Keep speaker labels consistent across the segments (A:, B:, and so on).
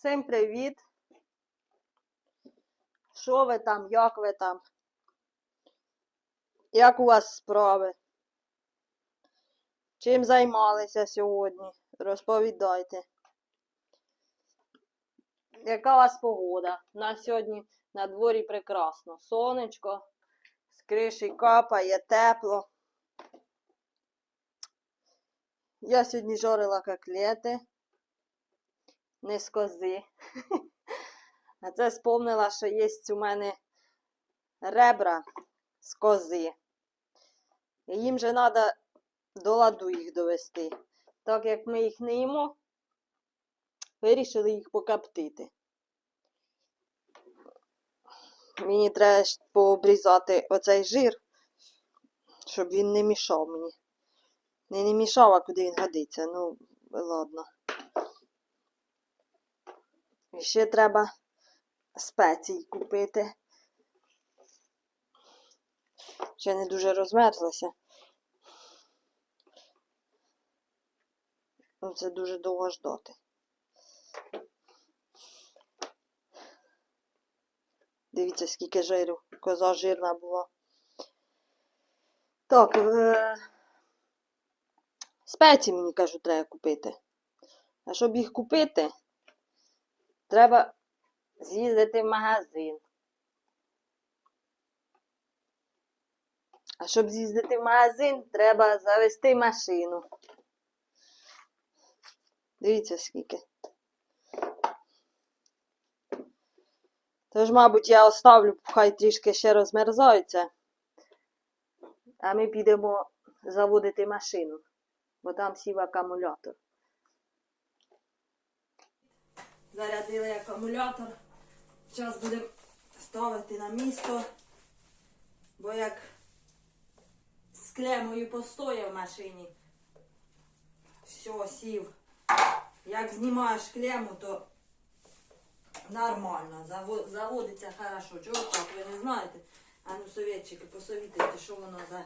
A: Всім привіт! Що ви там, як ви там? Як у вас справи? Чим займалися сьогодні? Розповідайте. Яка у вас погода? У нас сьогодні на дворі прекрасно. Сонечко, з криші капає, тепло. Я сьогодні жарила котлети. Не з кози. А це спомнила, що є у мене ребра з кози. І їм же треба до ладу їх довести. Так як ми їх не їмо, вирішили їх покоптити. Мені треба пообрізати оцей жир, щоб він не мішав мені. Не, не мішав, а куди він годиться. Ну, ладно. І ще треба спецій купити. Ще не дуже розмерзлася. Ну, Це дуже довго ждати. Дивіться, скільки жиру. Коза жирна була. Так, е... спеції мені кажуть, треба купити. А щоб їх купити, треба з'їздити в магазин. А щоб з'їздити в магазин, треба завести машину. Дивіться скільки. Тож, мабуть, я оставлю, хай трішки ще розмерзаються. А ми підемо заводити машину, бо там сів акумулятор. Зарядили акумулятор. Зараз будемо ставити на місто, бо як з клемою постояв в машині, все, сів. Як знімаєш клему, то нормально, заводиться хорошо. Чого так, ви не знаєте? А ну, совєтчики, посовітуйте, що воно за...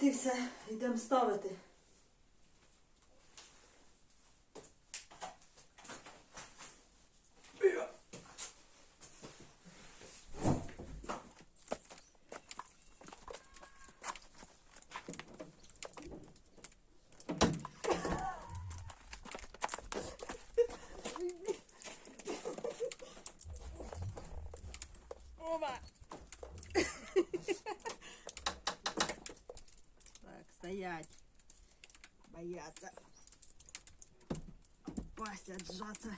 A: От і все, йдемо ставити. Оба! Так, стоять. Бояться. Пасть отжаться.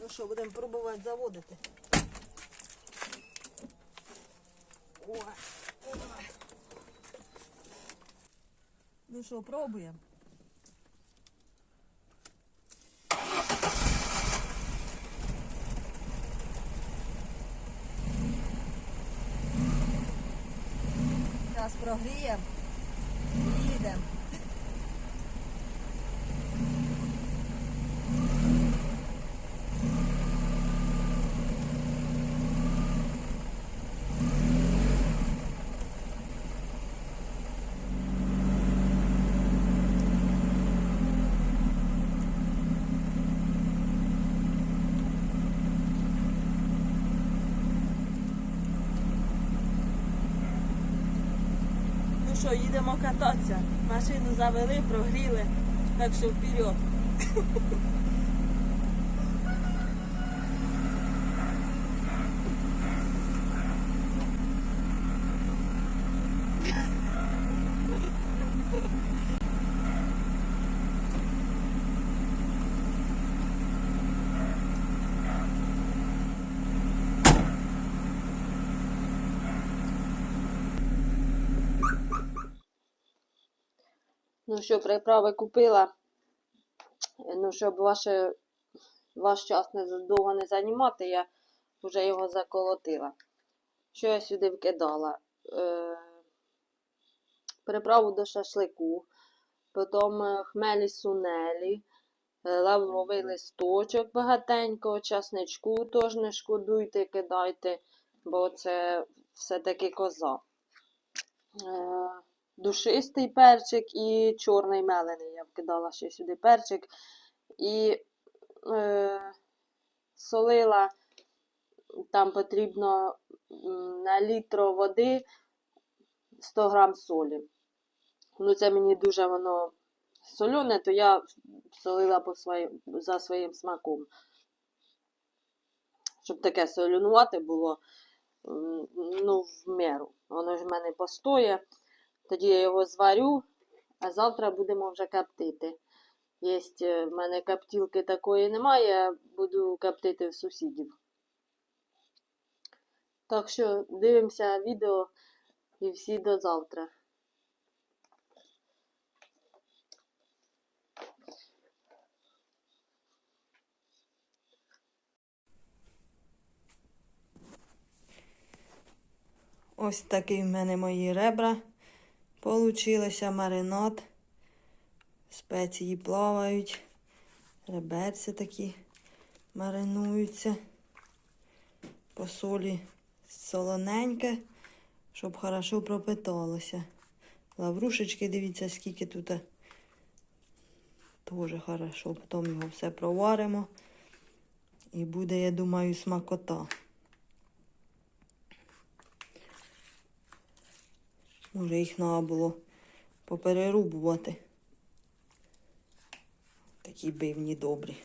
A: Ну що, будемо пробувати заводити. Ну що, пробуємо? Зараз прогріємо. Їдемо. Ну що, їдемо кататися. Машину завели, прогріли, так що вперед. Ну що, приправи купила. Ну, щоб ваше, ваш час не довго не займати, я вже його заколотила. Що я сюди вкидала? Е, приправу до шашлику, потім е, хмелі сунелі, е, лавровий листочок багатенько, часничку теж не шкодуйте, кидайте, бо це все-таки коза. Е, душистий перчик і чорний мелений. Я вкидала ще сюди перчик. І е, солила, там потрібно на літро води 100 грам солі. Ну, це мені дуже воно солене, то я солила по своїм, за своїм смаком. Щоб таке солюнувати було ну, в меру. Воно ж в мене постоє. Тоді я його зварю, а завтра будемо вже коптити. Єсть е, в мене коптілки такої немає, я буду коптити в сусідів. Так що дивимося відео і всі до завтра. Ось такий в мене мої ребра. Получилося маринад. Спеції плавають. Реберці такі маринуються. По солі солоненьке, щоб хорошо пропиталося. Лаврушечки, дивіться, скільки тут. Тоже хорошо. Потім його все проваримо. І буде, я думаю, смакота. Може, їх треба було поперерубувати. Такі бивні добрі.